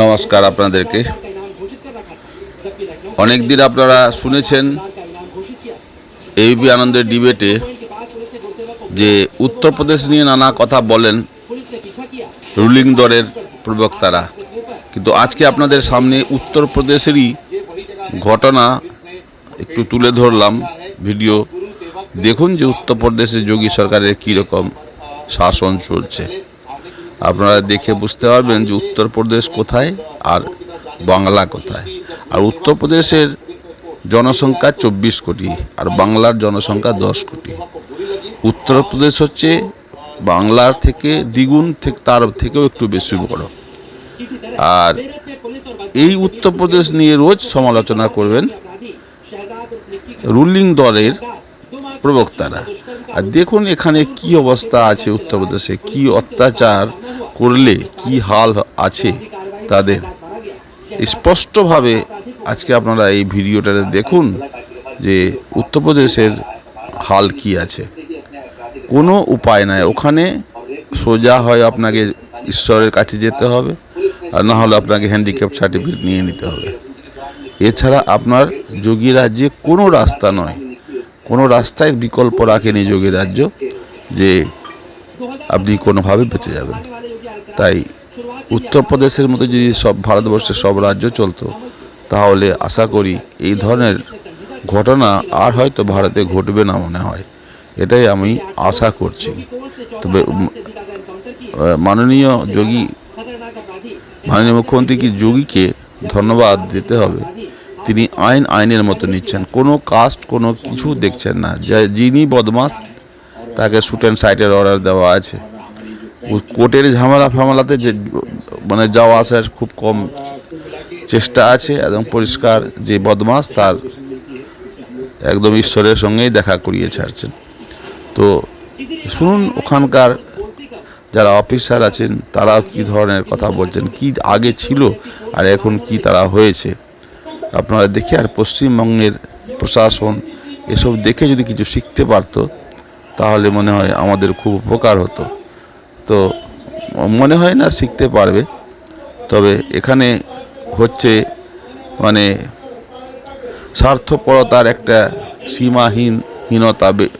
নমস্কার আপনাদেরকে। অনেক দিন আপনারা শুনেছেন এবিপি আনন্দের ডিবেটে যে উত্তরপ্রদেশ নিয়ে নানা কথা বলেন রুলিং দলের প্রবক্তারা। কিন্তু আজকে আপনাদের সামনে উত্তরপ্রদেশেরই ঘটনা একটু তুলে ধরলাম ভিডিও। দেখুন যে উত্তরপ্রদেশে যোগী সরকারের কীরকম শাসন চলছে। আপনারা দেখে বুঝতে পারবেন যে উত্তরপ্রদেশ কোথায় আর বাংলা কোথায়। আর উত্তরপ্রদেশের জনসংখ্যা চব্বিশ কোটি আর বাংলার জনসংখ্যা দশ কোটি। উত্তরপ্রদেশ হচ্ছে বাংলার থেকে দ্বিগুণ থেকে তার থেকেও একটু বেশি বড়। আর এই উত্তরপ্রদেশ নিয়ে রোজ সমালোচনা করবেন রুলিং দলের প্রবক্তারা। আর দেখুন এখানে কি অবস্থা আছে উত্তরপ্রদেশে, কি অত্যাচার করলে কি হাল আছে তাদের। স্পষ্টভাবে আজকে আপনারা এই ভিডিওটাতে দেখুন যে উত্তরপ্রদেশের হাল কি আছে। কোনো উপায় নাই। ওখানে সোজা হয় আপনাকে ঈশ্বরের কাছে যেতে হবে আর না হলে আপনাকে হ্যান্ডিক্যাপ সার্টিফিকেট নিয়ে নিতে হবে। এছাড়া আপনার যোগী রাজ্যে কোনো রাস্তা নয়। কোনো রাস্তায় বিকল্প রাখেনি যোগী রাজ্য যে আপনি কোনোভাবে বেঁচে যাবেন। তাই উত্তরপ্রদেশের মতো যদি সব ভারতবর্ষের সব রাজ্য চলতো, তাহলে আশা করি এই ধরনের ঘটনা আর হয়তো ভারতে ঘটবে না মনে হয়। এটাই আমি আশা করছি। তবে মাননীয় যোগী, মাননীয় মুখ্যমন্ত্রী কি যোগীকে ধন্যবাদ দিতে হবে? তিনি আইন, আইনের মতো নিচ্ছেন। কোনো কাস্ট, কোনো কিছু দেখছেন না। যে যিনি বদমাস তাকে শুট অ্যান্ড সাইটের অর্ডার দেওয়া আছে। কোর্টের ঝামেলা ফামেলাতে যে মানে যাওয়া আসার খুব কম চেষ্টা আছে এবং পরিষ্কার যে বদমাস তার একদম ঈশ্বরের সঙ্গেই দেখা করিয়ে ছাড়ছেন। তো শুনুন ওখানকার যারা অফিসার আছেন তারা কি ধরনের কথা বলছেন, কি আগে ছিল আর এখন কি তারা হয়েছে। আপনারা দেখে আর পশ্চিমবঙ্গের প্রশাসন এসব দেখে যদি কিছু শিখতে পারতো, তাহলে মনে হয় আমাদের খুব উপকার হতো। তো মনে হয় না শিখতে পারবে। তবে এখানে হচ্ছে মানে স্বার্থপরতার একটা সীমাহীন হীনতা বে-